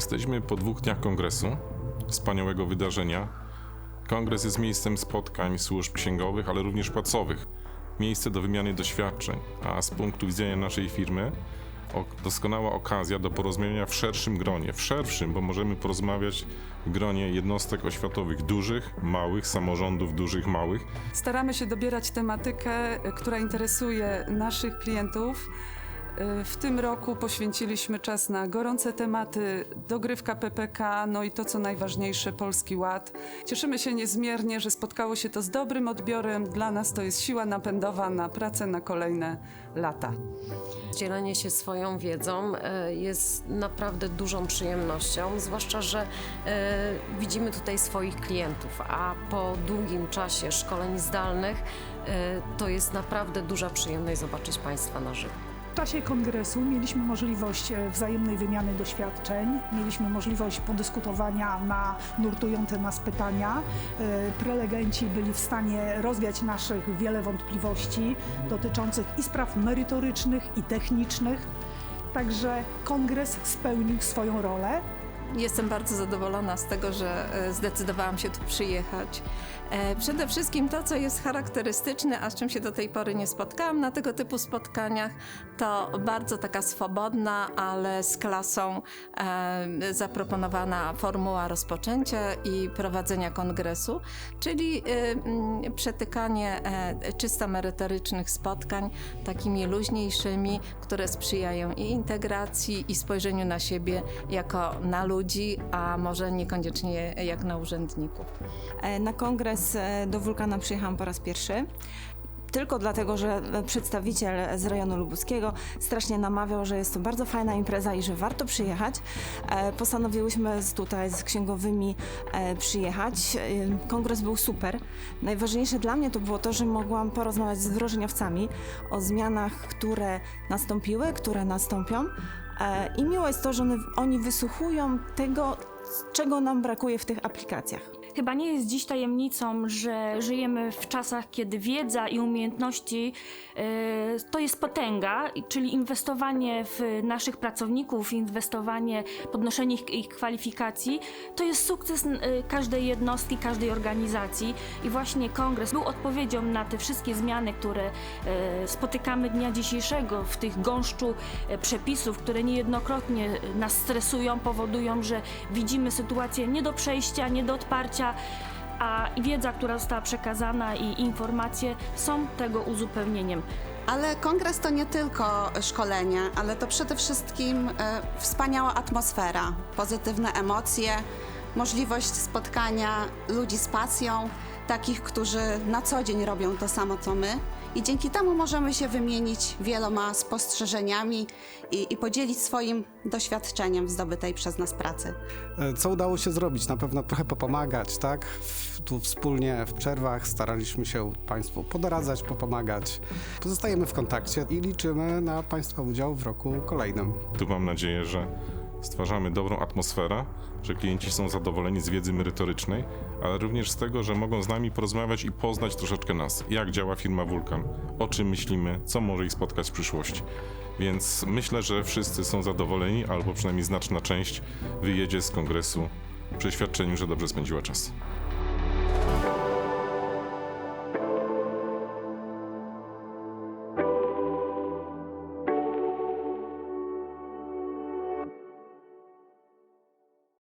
Jesteśmy po dwóch dniach kongresu, wspaniałego wydarzenia. Kongres jest miejscem spotkań służb księgowych, ale również płacowych. Miejsce do wymiany doświadczeń, a z punktu widzenia naszej firmy doskonała okazja do porozmawiania w szerszym gronie. W szerszym, bo możemy porozmawiać w gronie jednostek oświatowych dużych, małych, samorządów dużych, małych. Staramy się dobierać tematykę, która interesuje naszych klientów. Y, W tym roku poświęciliśmy czas na gorące tematy, dogrywka PPK, no i to co najważniejsze, Polski Ład. Cieszymy się niezmiernie, że spotkało się to z dobrym odbiorem. Dla nas to jest siła napędowa na pracę na kolejne lata. Dzielenie się swoją wiedzą e, jest naprawdę dużą przyjemnością, zwłaszcza, że e, widzimy tutaj swoich klientów, a po długim czasie szkoleń zdalnych to jest naprawdę duża przyjemność zobaczyć Państwa na żywo. Czasie kongresu mieliśmy możliwość e, wzajemnej wymiany doświadczeń, mieliśmy możliwość podyskutowania na nurtujące nas pytania. E, Prelegenci byli w stanie rozwiać naszych wiele wątpliwości dotyczących i spraw merytorycznych, i technicznych. Także kongres spełnił swoją rolę. Jestem bardzo zadowolona z tego, że e, zdecydowałam się tu przyjechać. E, Przede wszystkim to, co jest charakterystyczne, a z czym się do tej pory nie spotkałam na tego typu spotkaniach, to bardzo taka swobodna, ale z klasą e, zaproponowana formuła rozpoczęcia i prowadzenia kongresu, czyli e, przetykanie czysto merytorycznych spotkań takimi luźniejszymi, które sprzyjają i integracji, i spojrzeniu na siebie jako na ludzi, a może niekoniecznie jak na urzędników. Na kongres do Wulkana przyjechałam po raz pierwszy. Tylko dlatego, że przedstawiciel z rejonu lubuskiego strasznie namawiał, że jest to bardzo fajna impreza i że warto przyjechać. E, Postanowiłyśmy tutaj z księgowymi e, przyjechać. E, Kongres był super. Najważniejsze dla mnie to było to, że mogłam porozmawiać z wdrożeniowcami o zmianach, które nastąpiły, które nastąpią. I miło jest to, że oni wysłuchują tego, czego nam brakuje w tych aplikacjach. Chyba nie jest dziś tajemnicą, że żyjemy w czasach, kiedy wiedza i umiejętności e, to jest potęga, czyli inwestowanie w naszych pracowników, inwestowanie, podnoszenie ich, ich kwalifikacji, to jest sukces e, każdej jednostki, każdej organizacji. I właśnie kongres był odpowiedzią na te wszystkie zmiany, które e, spotykamy dnia dzisiejszego w tych gąszczu przepisów, które niejednokrotnie nas stresują, powodują, że widzimy sytuację nie do przejścia, nie do odparcia, a wiedza, która została przekazana i informacje są tego uzupełnieniem. Ale kongres to nie tylko szkolenia, ale to przede wszystkim e, wspaniała atmosfera, pozytywne emocje, możliwość spotkania ludzi z pasją, takich, którzy na co dzień robią to samo co my. I dzięki temu możemy się wymienić wieloma spostrzeżeniami i, i podzielić swoim doświadczeniem w zdobytej przez nas pracy. E, Co udało się zrobić? Na pewno trochę popomagać, tak? W- Tu wspólnie w przerwach staraliśmy się Państwu podoradzać, popomagać. Pozostajemy w kontakcie i liczymy na Państwa udział w roku kolejnym. Tu mam nadzieję, że stwarzamy dobrą atmosferę, że klienci są zadowoleni z wiedzy merytorycznej, ale również z tego, że mogą z nami porozmawiać i poznać troszeczkę nas, jak działa firma Vulkan, o czym myślimy, co może ich spotkać w przyszłości. Więc myślę, że wszyscy są zadowoleni, albo przynajmniej znaczna część wyjedzie z kongresu w przeświadczeniu, że dobrze spędziła czas.